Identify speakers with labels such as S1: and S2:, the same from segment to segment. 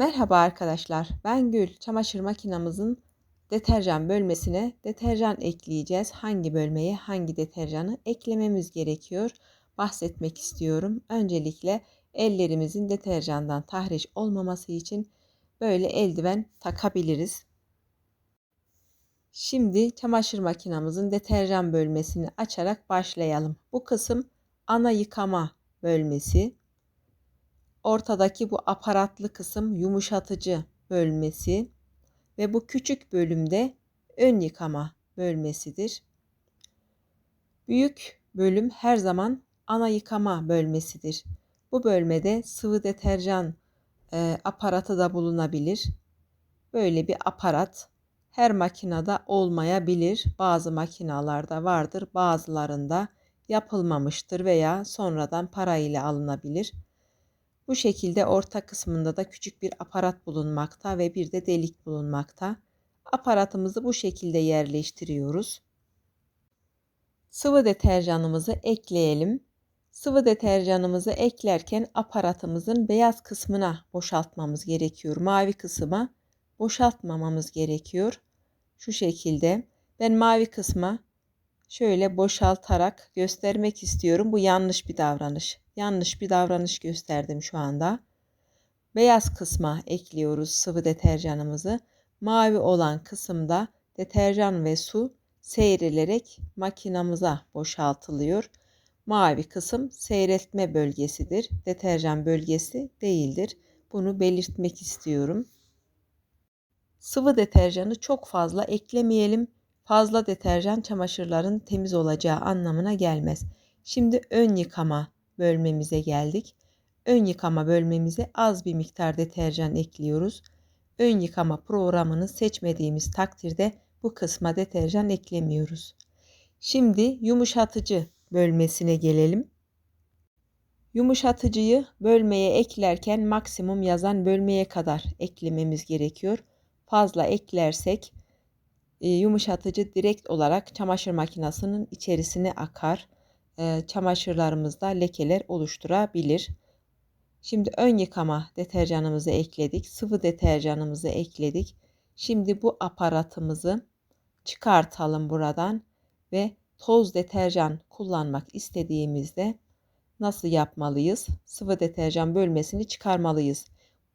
S1: Merhaba arkadaşlar. Ben Gül. Çamaşır makinamızın deterjan bölmesine deterjan ekleyeceğiz. Hangi bölmeye hangi deterjanı eklememiz gerekiyor bahsetmek istiyorum. Öncelikle ellerimizin deterjandan tahriş olmaması için böyle eldiven takabiliriz. Şimdi çamaşır makinamızın deterjan bölmesini açarak başlayalım. Bu kısım ana yıkama bölmesi. Ortadaki bu aparatlı kısım yumuşatıcı bölmesi ve bu küçük bölümde ön yıkama bölmesidir. Büyük bölüm her zaman ana yıkama bölmesidir. Bu bölmede sıvı deterjan e, aparatı da bulunabilir. Böyle bir aparat her makinede olmayabilir. Bazı makinalarda vardır, bazılarında yapılmamıştır veya sonradan parayla alınabilir. Bu şekilde orta kısmında da küçük bir aparat bulunmakta ve bir de delik bulunmakta. Aparatımızı bu şekilde yerleştiriyoruz. Sıvı deterjanımızı ekleyelim. Sıvı deterjanımızı eklerken aparatımızın beyaz kısmına boşaltmamız gerekiyor. Mavi kısma boşaltmamamız gerekiyor. Şu şekilde ben mavi kısma şöyle boşaltarak göstermek istiyorum. Bu yanlış bir davranış. Yanlış bir davranış gösterdim şu anda. Beyaz kısma ekliyoruz sıvı deterjanımızı. Mavi olan kısımda deterjan ve su seyredilerek makinamıza boşaltılıyor. Mavi kısım seyretme bölgesidir. Deterjan bölgesi değildir. Bunu belirtmek istiyorum. Sıvı deterjanı çok fazla eklemeyelim fazla deterjan çamaşırların temiz olacağı anlamına gelmez. Şimdi ön yıkama bölmemize geldik. Ön yıkama bölmemize az bir miktar deterjan ekliyoruz. Ön yıkama programını seçmediğimiz takdirde bu kısma deterjan eklemiyoruz. Şimdi yumuşatıcı bölmesine gelelim. Yumuşatıcıyı bölmeye eklerken maksimum yazan bölmeye kadar eklememiz gerekiyor. Fazla eklersek e, yumuşatıcı direkt olarak çamaşır makinesinin içerisine akar. E, çamaşırlarımızda lekeler oluşturabilir. Şimdi ön yıkama deterjanımızı ekledik. Sıvı deterjanımızı ekledik. Şimdi bu aparatımızı çıkartalım buradan ve toz deterjan kullanmak istediğimizde nasıl yapmalıyız? Sıvı deterjan bölmesini çıkarmalıyız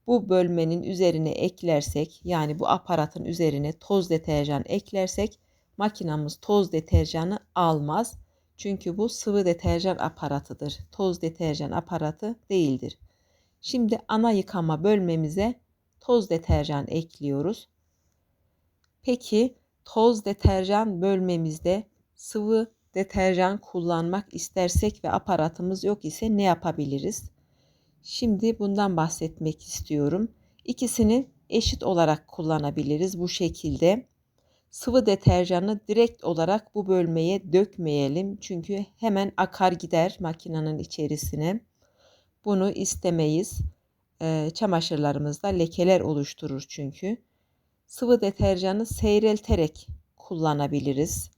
S1: bu bölmenin üzerine eklersek yani bu aparatın üzerine toz deterjan eklersek makinamız toz deterjanı almaz. Çünkü bu sıvı deterjan aparatıdır. Toz deterjan aparatı değildir. Şimdi ana yıkama bölmemize toz deterjan ekliyoruz. Peki toz deterjan bölmemizde sıvı deterjan kullanmak istersek ve aparatımız yok ise ne yapabiliriz? Şimdi bundan bahsetmek istiyorum. İkisini eşit olarak kullanabiliriz bu şekilde. Sıvı deterjanı direkt olarak bu bölmeye dökmeyelim. Çünkü hemen akar gider makinenin içerisine. Bunu istemeyiz. E, çamaşırlarımızda lekeler oluşturur çünkü. Sıvı deterjanı seyrelterek kullanabiliriz.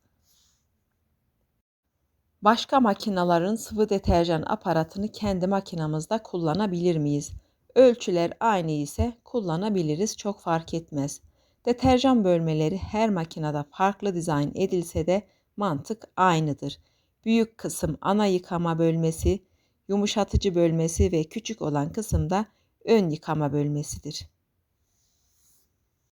S1: Başka makinaların sıvı deterjan aparatını kendi makinamızda kullanabilir miyiz? Ölçüler aynı ise kullanabiliriz çok fark etmez. Deterjan bölmeleri her makinede farklı dizayn edilse de mantık aynıdır. Büyük kısım ana yıkama bölmesi, yumuşatıcı bölmesi ve küçük olan kısım da ön yıkama bölmesidir.